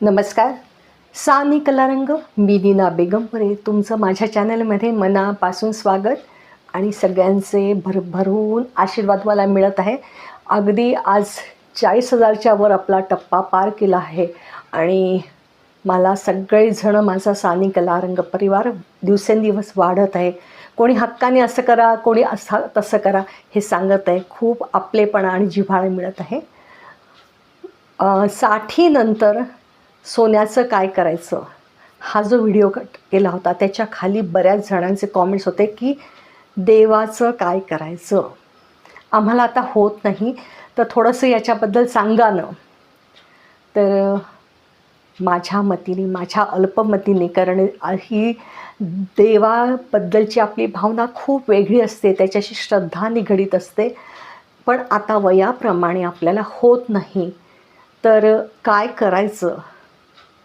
नमस्कार. सानी कलारंग मी नीना बेगमपुरे. तुमचं माझ्या चॅनलमध्ये मनापासून स्वागत आणि सगळ्यांचे भरभरून आशीर्वाद मला मिळत आहे. अगदी आज चाळीस हजारच्या वर आपला टप्पा पार केला आहे आणि मला सगळेजणं माझा सानी कलारंग परिवार दिवसेंदिवस वाढत आहे. कोणी हक्काने असं करा कोणी असा तसं करा हे सांगत आहे. खूप आपलेपणा आणि जिव्हाळा मिळत आहे. साठीनंतर सोन्याचं काय करायचं? हा जो व्हिडिओ कट केला होता त्याच्याखाली बऱ्याच जणांचे कॉमेंट्स होते की देवाचं काय करायचं? आम्हाला आता होत नाही तर थोडंसं याच्याबद्दल सांगा ना. तर माझ्या मतीने माझ्या अल्पमतीने कारण ही देवाबद्दलची आपली भावना खूप वेगळी असते त्याच्याशी श्रद्धा निगडीत असते. पण आता वयाप्रमाणे आपल्याला होत नाही. तर काय करायचं?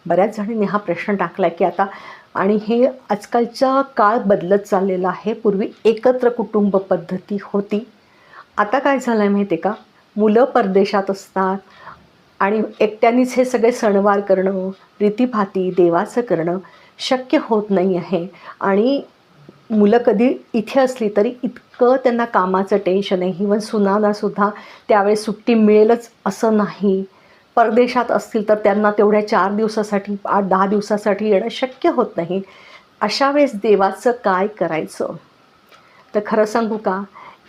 बऱ्याच जणींनी हा प्रश्न टाकला की आता आणि हे आजकालचा काळ बदलत चाललेला आहे. पूर्वी एकत्र कुटुंब पद्धती होती. आता काय झालं आहे माहिती आहे का? मुलं परदेशात असतात आणि एकट्यानेच हे सगळे सणवार करणं रीतीभाती देवाचं करणं शक्य होत नाही आहे. आणि मुलं कधी इथे असली तरी इतकं त्यांना कामाचं टेन्शन आहे. इवन सुनानासुद्धा त्यावेळेस सुट्टी मिळेलच असं नाही. परदेशात असतील तर त्यांना तेवढ्या चार दिवसासाठी आठ दहा दिवसासाठी येणं शक्य होत नाही. अशा वेळेस देवाचं काय करायचं? तर खरं सांगू का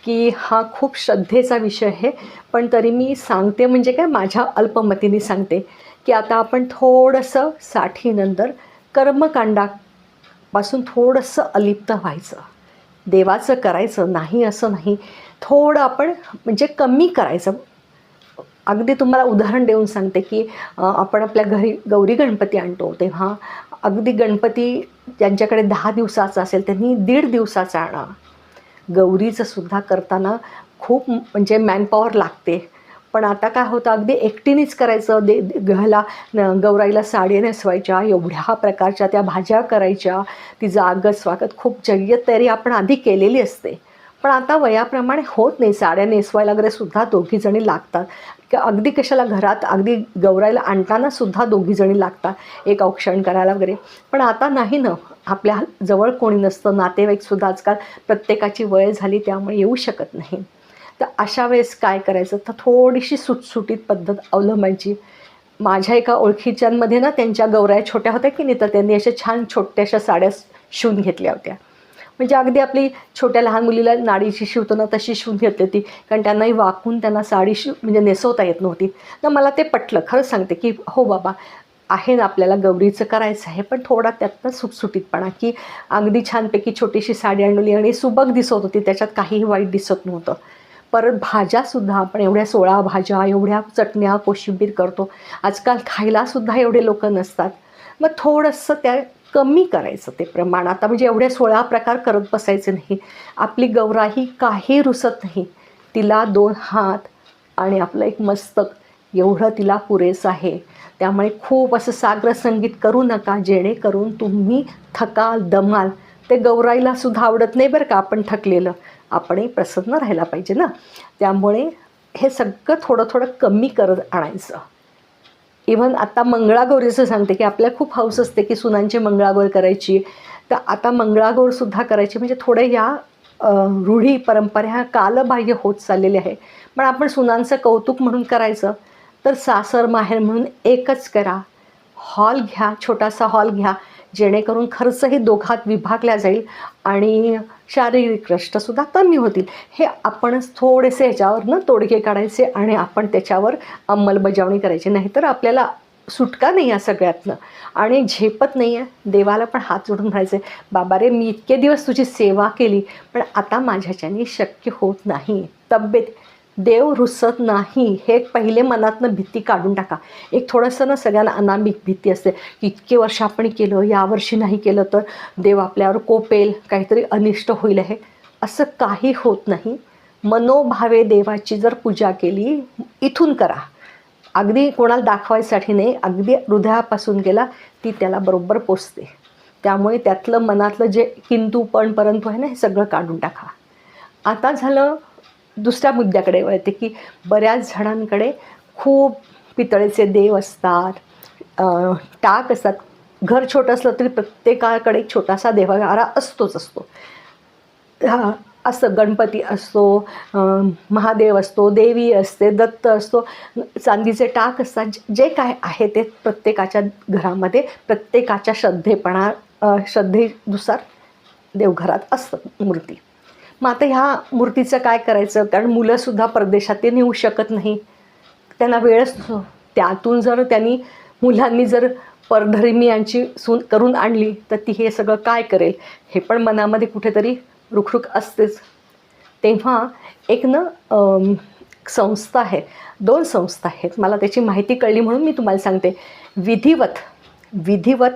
की हा खूप श्रद्धेचा विषय आहे पण तरी मी सांगते म्हणजे काय माझ्या अल्पमतीने सांगते की आता आपण थोडंसं साठीनंतर कर्मकांडापासून थोडंसं अलिप्त व्हायचं. देवाचं करायचं नाही असं नाही थोडं आपण म्हणजे कमी करायचं. अगदी तुम्हाला उदाहरण देऊन सांगते की आपण आपल्या घरी गौरी गणपती आणतो तेव्हा अगदी गणपती ज्यांच्याकडे दहा दिवसाचा असेल त्यांनी दीड दिवसाचा आणा. गौरीचं सुद्धा करताना खूप म्हणजे मॅनपॉवर लागते. पण आता काय होतं अगदी एकटीनेच करायचं दे दे- गौराईला साडी नेसवायच्या एवढ्या प्रकारच्या त्या भाज्या करायच्या तिचं आगत स्वागत खूप जय्यत तयारी आपण आधी केलेली असते. पण आता वयाप्रमाणे होत नाही साड्या नेसवायला वगैरे सुद्धा दोघीजणी लागतात. की अगदी कशाला घरात अगदी गौरायला आणताना सुद्धा दोघीजणी लागतात एक औक्षण करायला वगैरे. पण आता नाही ना आपल्या जवळ कोणी नसतं नातेवाईकसुद्धा आजकाल प्रत्येकाची वय झाली त्यामुळे येऊ शकत नाही. तर अशा वेळेस काय करायचं? तर थोडीशी सुटसुटीत पद्धत अवलंबायची. माझ्या एका ओळखीच्यांमध्ये ना त्यांच्या गौराया छोट्या होत्या की नाही तर त्यांनी अशा छान छोट्याशा साड्या शिवून घेतल्या होत्या. म्हणजे अगदी आपली छोट्या लहान मुलीला नाडीची शिवतो ना तशी शिवून घेतली होती. कारण त्यांनाही वाकून त्यांना साडी शिव म्हणजे नेसवता येत नव्हती. तर मला ते पटलं खरंच सांगते की हो बाबा आहे ना आपल्याला गौरीचं करायचं आहे पण थोडा त्यातनं सुटसुटीतपणा की अगदी छानपैकी छोटीशी साडी आणली आणि सुबक दिसत होती त्याच्यात काहीही वाईट दिसत नव्हतं. परत भाज्यासुद्धा आपण एवढ्या सोळा भाज्या एवढ्या चटण्या कोशिंबीर करतो. आजकाल खायलासुद्धा एवढे लोक नसतात. मग थोडंसं त्या कमी करायचं ते प्रमाण. आता म्हणजे एवढे सोळा प्रकार करत बसायचे नाही. आपली गौराही काही रुसत नाही. तिला दोन हात आणि आपलं एक मस्तक एवढं तिला पुरेसं आहे. त्यामुळे खूप असं साग्र संगीत करू नका जेणेकरून तुम्ही थकाल दमाल. ते गौराईला सुद्धा आवडत नाही बरं का आपण थकलेलं. आपणही प्रसन्न राहायला पाहिजे ना. त्यामुळे हे सगळं थोडं थोडं कमी करत आणायचं. इव्हन आता मंगळागौरीचं सांगते की आपल्याला खूप हौस असते की सुनांची मंगळागौर करायची. तर आता मंगळागौरसुद्धा करायची. म्हणजे थोडं या रूढी परंपरा ह्या कालबाह्य होत चाललेल्या आहे. पण आपण सुनांचं कौतुक म्हणून करायचं तर सासर माहेर म्हणून एकच करा. हॉल घ्या छोटासा हॉल घ्या. जेणेकरून खर्चही दोघात विभागला जाईल आणि शारीरिक कष्टसुद्धा कमी होतील. हे आपणच थोडेसे ह्याच्यावरनं तोडगे काढायचे आणि आपण त्याच्यावर अंमलबजावणी करायची. नाहीतर आपल्याला सुटका नाही या सगळ्यातनं. आणि झेपत नाही आहे. देवाला पण हात जोडून राहायचे बाबा रे मी इतके दिवस तुझी सेवा केली पण आता माझ्याच्याने शक्य होत नाही. तब्येत देव रुसत नाही हे पहिले मनातनं भीती काढून टाका. एक थोडंसं ना सगळ्यांना अनामिक भीती असते की इतके वर्ष आपण केलं यावर्षी नाही केलं तर देव आपल्यावर कोपेल काहीतरी अनिष्ट होईल हे. असं काही होत नाही. मनोभावे देवाची जर पूजा केली इथून करा. अगदी कोणाला दाखवायसाठी नाही अगदी हृदयापासून गेला ती त्याला बरोबर पोचते त्यामुळे त्यातलं मनातलं जे किंतू पण परंतु आहे ना हे सगळं काढून टाका. आता झालं दुसऱ्या मुद्द्याकडे वळते की बऱ्याच जणांकडे खूप पितळेचे देव असतात. टाक असतात. घर छोटं असलं तरी प्रत्येकाकडे एक छोटासा देवाघारा असतोच असतो. हा असं गणपती असतो महादेव असतो देवी असते दत्त असतो चांदीचे टाक असतात. जे- काय आहे ते प्रत्येकाच्या घरामध्ये प्रत्येकाच्या श्रद्धेपणा श्रद्धेनुसार देवघरात असतं मूर्ती. मग आता ह्या मूर्तीचं काय करायचं? कारण मुलंसुद्धा परदेशात ते नेऊ शकत नाही. त्यांना वेळच त्यातून जर त्यांनी मुलांनी जर परधर्मियांची सून करून आणली तर ती हे सगळं काय करेल? हे पण मनामध्ये कुठेतरी रुखरुख असतेच. तेव्हा एक ना संस्था आहे. दोन संस्था आहेत. मला त्याची माहिती कळली म्हणून मी तुम्हाला सांगते. विधिवत विधिवत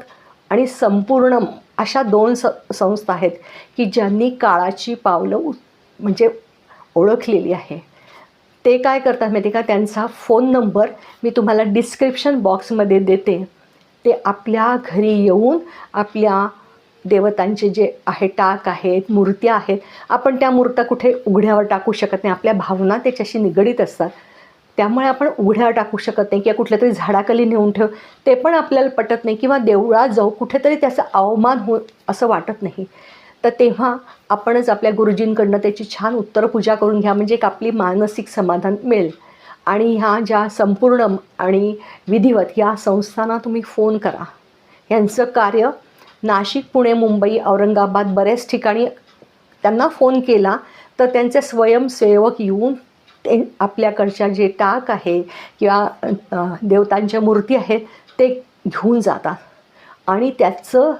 आणि संपूर्ण अशा दोन स संस्था आहेत की ज्यांनी काळाची पावलं उ म्हणजे ओळखलेली आहे. ते काय करतात माहिती का? त्यांचा फोन नंबर मी तुम्हाला डिस्क्रिप्शन बॉक्समध्ये देते. ते आपल्या घरी येऊन आपल्या देवतांचे जे आहे टाक आहेत मूर्त्या आहेत आपण त्या मूर्त्या कुठे उघड्यावर टाकू शकत नाही. आपल्या भावना त्याच्याशी निगडीत असतात. त्यामुळे आपण उघड्या टाकू शकत नाही किंवा कुठल्या तरी झाडाखाली नेऊन ठेव ते पण आपल्याला पटत नाही किंवा देवळात जाऊ कुठेतरी त्याचा अवमान हो असं वाटत नाही. तर तेव्हा आपणच आपल्या गुरुजींकडनं त्याची छान उत्तरपूजा करून घ्या म्हणजे एक आपली मानसिक समाधान मिळेल. आणि ह्या ज्या संपूर्ण आणि विधिवत या संस्थांना तुम्ही फोन करा. यांचं कार्य नाशिक पुणे मुंबई औरंगाबाद बऱ्याच ठिकाणी त्यांना फोन केला तर त्यांचे स्वयंसेवक येऊन ते आपल्याकडच्या जे टाक आहे किंवा देवतांच्या मूर्ती आहेत ते घेऊन जातात. आणि त्याचं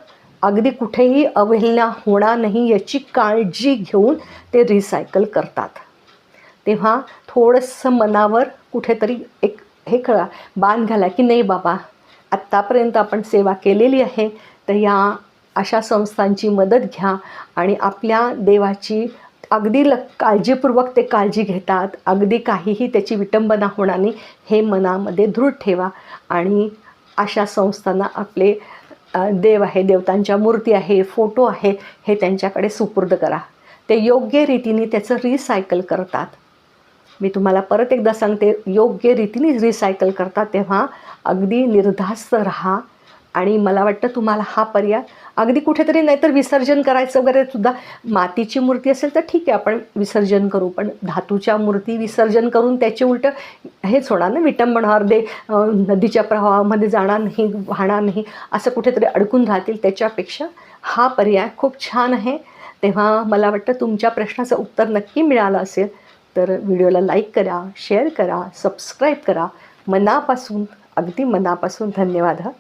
अगदी कुठेही अवहेलना होणार नाही याची काळजी घेऊन ते रिसायकल करतात. तेव्हा थोडंसं मनावर कुठेतरी एक हे कळा बांध घाला की नाही बाबा आत्तापर्यंत आपण सेवा केलेली आहे तर या अशा संस्थांची मदत घ्या आणि आपल्या देवाची अगदी ल काळजीपूर्वक ते काळजी घेतात. अगदी काहीही त्याची विटंबना होणार नाही हे मनामध्ये दृढ ठेवा. आणि अशा संस्थांना आपले देव आहे देवतांच्या मूर्ती आहे फोटो आहे हे त्यांच्याकडे सुपूर्द करा. ते योग्य रीतीने त्याचं रिसायकल करतात. मी तुम्हाला परत एकदा सांगते योग्य रीतीने रिसायकल करतात तेव्हा अगदी निर्धास्त राहा. आणि मला वाटतं तुम्हाला हा पर्याय अगदी कुठेतरी नाहीतर विसर्जन करायचं वगैरे सुद्धा. मातीची मूर्ती असेल तर ठीक आहे आपण विसर्जन करू. पण धातूच्या मूर्ती विसर्जन करून त्याचे उलटं हेच होणार ना विटंबन होणार दे नदीच्या प्रवाहामध्ये जाणार नाही वाहणार नाही असं कुठेतरी अडकून राहतील त्याच्यापेक्षा हा पर्याय खूप छान आहे. तेव्हा मला वाटतं तुमच्या प्रश्नाचं उत्तर नक्की मिळालं असेल तर व्हिडिओला लाईक करा शेअर करा सबस्क्राईब करा. मनापासून अगदी मनापासून धन्यवाद हा.